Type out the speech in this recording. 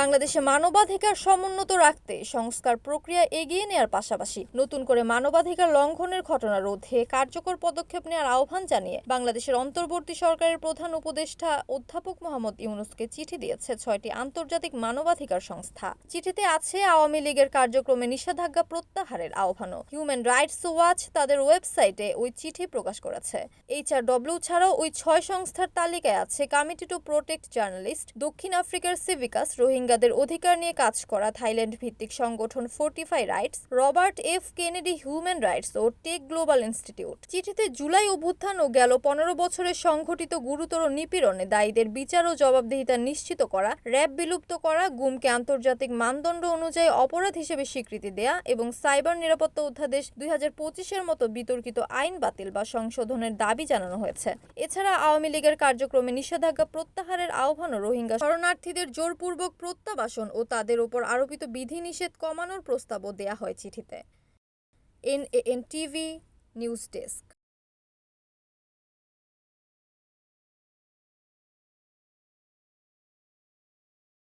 বাংলাদেশে মানবাধিকার সমুন্নত রাখতে সংস্কার প্রক্রিয়া এগিয়ে নেওয়ার পাশাপাশি নতুন করে মানবাধিকার লঙ্ঘনের ঘটনা রোধে কার্যকর পদক্ষেপ নেওয়ার আহ্বান জানিয়ে বাংলাদেশের অন্তর্বর্তী সরকারের প্রধান উপদেষ্টা অধ্যাপক মোহাম্মদ ইউনুসকে চিঠি দিয়েছে ছয়টি আন্তর্জাতিক মানবাধিকার সংস্থা। চিঠিতে আছে আওয়ামী লীগের কার্যক্রমে নিষেধাজ্ঞা প্রত্যাহারের আহ্বানও। হিউম্যান রাইটস ওয়াচ তাদের ওয়েবসাইটে ওই চিঠি প্রকাশ করেছে। এইচআরডব্লিউ ছাড়াও ওই ছয় সংস্থার তালিকায় আছে কমিটি টু প্রোটেক্ট জার্নালিস্ট দক্ষিণ আফ্রিকার সিভিকাস রোহিঙ্গাদের অধিকার নিয়ে কাজ করা থাইল্যান্ড ভিত্তিক সংগঠন Fortify Rights, Robert F Kennedy Human Rights ও টেক গ্লোবাল ইনস্টিটিউট। চিঠিতে জুলাই অভ্যুত্থান ও গেল পনেরো বছরে সংঘটিত গুরুতর নিপীড়নে দায়ীদের বিচার ও জবাবদিহিতা নিশ্চিত করা, র্যাব বিলুপ্ত করা, গুমকে আন্তর্জাতিক মানদণ্ড অনুযায়ী অপরাধ হিসেবে স্বীকৃতি দেয়া এবং সাইবার নিরাপত্তা অধ্যাদেশ দুই হাজার পঁচিশের মতো বিতর্কিত আইন বাতিল বা সংশোধনের দাবি জানানো হয়েছে। এছাড়া আওয়ামী লীগের কার্যক্রমে নিষেধাজ্ঞা প্রত্যাহারের আহ্বানও রোহিঙ্গা শরণার্থীদের জোরপূর্বক প্রত্যাবাসন ও তাদের ওপর আরোপিত বিধিনিষেধ কমানোর প্রস্তাবও দেয়া হয় চিঠিতে। এন এনএএন টিভি, নিউজ ডেস্ক।